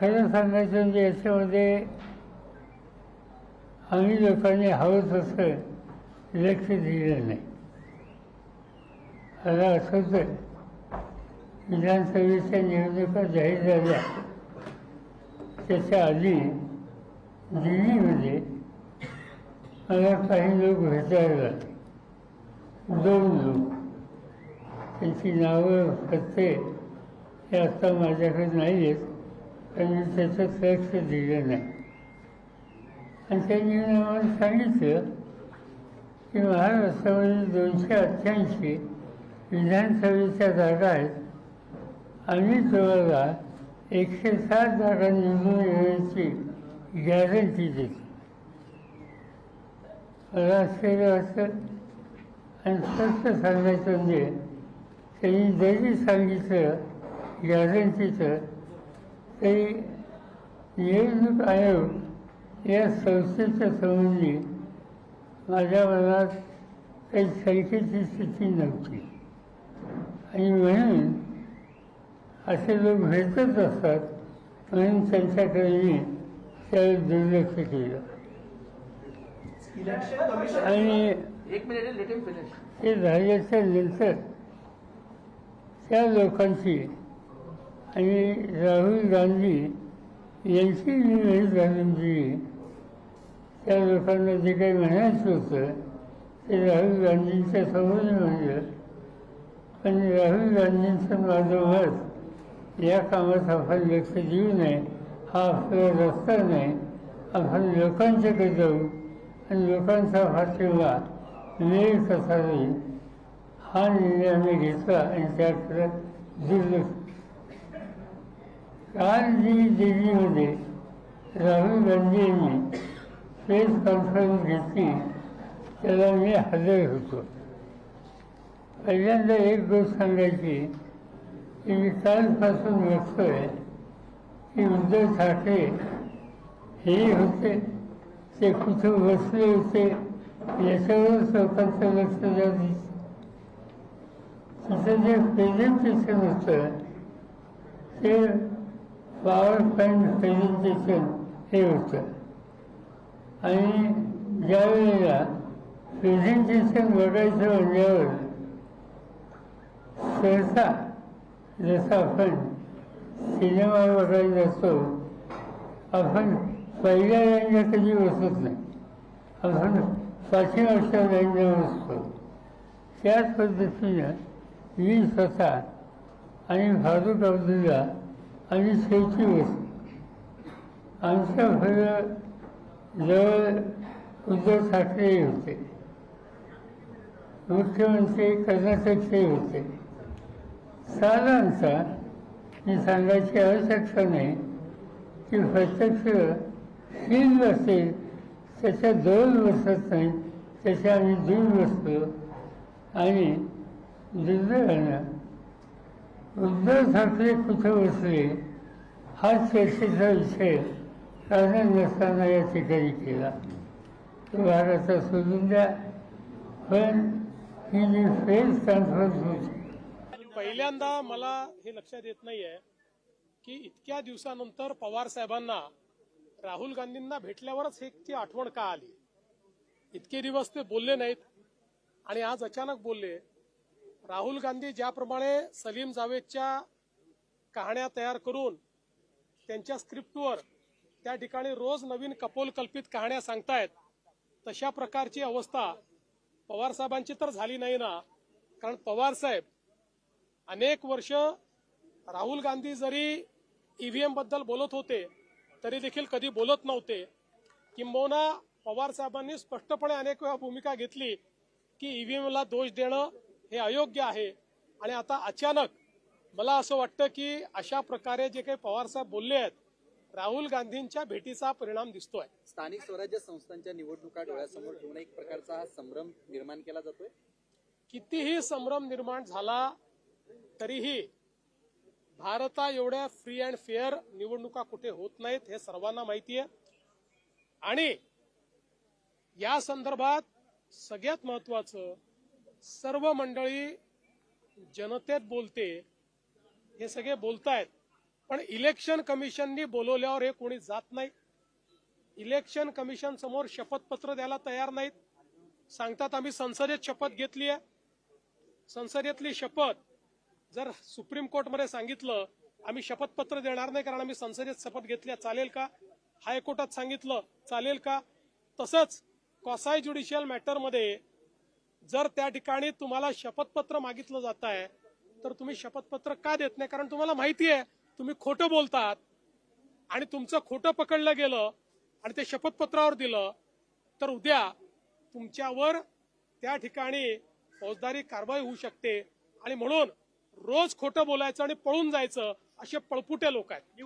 खरं सांगायचं म्हणजे याच्यामध्ये आम्ही लोकांनी हवं तसं लक्ष दिलं नाही. आता असं तर विधानसभेच्या निवडणुका जाहीर झाल्या. त्याच्या आधी दिल्लीमध्ये मला काही लोक भेटायला दोन लोक. त्यांची नावं पत्ते हे आत्ता माझ्याकडे नाही आहेत त्यांनी त्याचं लक्ष दिलं नाही आणि त्यांनी आम्हाला सांगितलं की महाराष्ट्रामध्ये दोनशे अठ्ठ्याऐंशी विधानसभेच्या जागा आहेत आम्ही तुम्हाला एकशे सात जागा निवडून येण्याची गॅरंटी देते. मला आश्चर्य वाटतं आणि स्पष्ट सांगायचं म्हणजे त्यांनी जरी सांगितलं गॅरंटीचं तरी निवडणूक आयोग या संस्थेच्या संबंधी माझ्या मनात काही शंकेची स्थिती नव्हती. आणि म्हणून असे लोक भेटत असतात म्हणून त्यांच्याकडे मी त्यावेळी दुर्लक्ष केलं. आणि ते झाल्याच्यानंतर त्या लोकांची आणि राहुल गांधी यांची मी वेळ घालून दिली त्या लोकांना जे काही म्हणायचं होतं ते राहुल गांधींच्या समोर म्हणलं पण राहुल गांधींचं माझं मत या कामात आपण लक्ष देऊ नये हा आपला रस्ता नाही. आपण लोकांच्याकडे जाऊ आणि लोकांचा पाठिंबा वेळ कसा होईल हा निर्णय आम्ही घेतला आणि त्याकडे दुर्लक्ष काल जी दिल्लीमध्ये राहुल गांधी यांनी प्रेस कॉन्फरन्स घेतली. त्याला मी हजर होतो. पहिल्यांदा एक गोष्ट सांगायची की मी कालपासून बघतोय की उद्धव ठाकरे हे होते ते कुठं बसले होते याच्यावरच लोकांचं लक्ष द्यावं तिथं जे प्रेझेंटेशन होतं ते पॉवर पॉईंट प्रेझेंटेशन हे होतं. आणि ज्या वेळेला प्रेझेंटेशन बघायचं म्हणल्यावर सहसा जसं आपण सिनेमा बघायला जातो आपण पहिल्या लाईनला कधी बसत नाही. आपण पाठीमागच्या लाईनला बसतो. त्याच पद्धतीनं मी स्वतः आणि फारुख अब्दुल्ला आणि शेवटी वस्तू आमच्या घरं जवळ उद्धव ठाकरे होते मुख्यमंत्री कर्नाटकचे होते साधारणतः मी सांगायची आवश्यकता नाही की प्रत्यक्ष फील्ड असेल त्याच्या दोन बसत नाही त्याच्या आम्ही दूर बसतो आणि दुर्दैवानं उद्धव ठाकरे कुठं बसले हा चर्चेचा विषय कारण नसताना या ठिकाणी केला तो भारता सोडून द्या पण ही जी फेस कॉन्फरन्स होती पहिल्यांदा मला हे लक्षात येत नाहीये की इतक्या दिवसानंतर पवार साहेबांना राहुल गांधींना भेटल्यावरच एक ती आठवण का आली? इतके दिवस ते बोलले नाहीत आणि आज अचानक बोलले. राहुल गांधी ज्याप्रमाणे सलीम जावेदच्या कहाण्या तयार करून त्यांच्या स्क्रिप्टवर त्या ठिकाणी रोज नवीन कपोलकल्पित कहाण्या सांगतायत तशा प्रकारची अवस्था पवार साहेबांची तर झाली नाही ना. कारण पवार साहेब अनेक वर्ष राहुल गांधी जरी ईव्हीएमबद्दल बोलत होते तरी देखील कधी बोलत नव्हते. किंबहुना पवार साहेबांनी स्पष्टपणे अनेक वेळा भूमिका घेतली की ईव्हीएमला दोष देणं हे अयोग्य आहे. आणि आता अचानक मला असं वाटतं की अशा प्रकारे जे काही पवार साहेब बोलले आहेत राहुल गांधींच्या भेटीचा परिणाम दिसतोय. स्थानिक स्वराज्य संस्थांच्या निवडणुका डोळ्यासमोर ठेवून एक प्रकारचा हा संभ्रम निर्माण केला जातोय? कितीही संभ्रम निर्माण झाला तरीही भारता एवढ्या फ्री अँड फेअर निवडणुका कुठे होत नाहीत हे सर्वांना माहिती आहे. आणि या संदर्भात सगळ्यात महत्वाचं सर्व मंडळी जनतेत बोलते हे सगळे बोलतायत पण इलेक्शन कमिशननी बोलवल्यावर हे कोणी जात नाही. इलेक्शन कमिशन समोर शपथपत्र द्यायला तयार नाहीत. सांगतात आम्ही संसदेत शपथ घेतली आहे. संसदेतली शपथ जर सुप्रीम कोर्टमध्ये सांगितलं आम्ही शपथपत्र देणार नाही कारण आम्ही संसदेत शपथ घेतली आहे, चालेल का? हायकोर्टात सांगितलं चालेल का? तसंच कॉसाय ज्युडिशियल मॅटरमध्ये जर त्या ठिकाणी तुम्हाला शपथपत्र मागितलं जात आहे तर तुम्ही शपथपत्र का देत नाही? कारण तुम्हाला माहिती आहे तुम्ही खोटं बोलतात आणि तुमचं खोटं पकडलं गेलं आणि ते शपथपत्रावर दिलं तर उद्या तुमच्यावर त्या ठिकाणी फौजदारी कारवाई होऊ शकते. आणि म्हणून रोज खोटं बोलायचं आणि पळून जायचं असे पळपुटे लोक आहेत.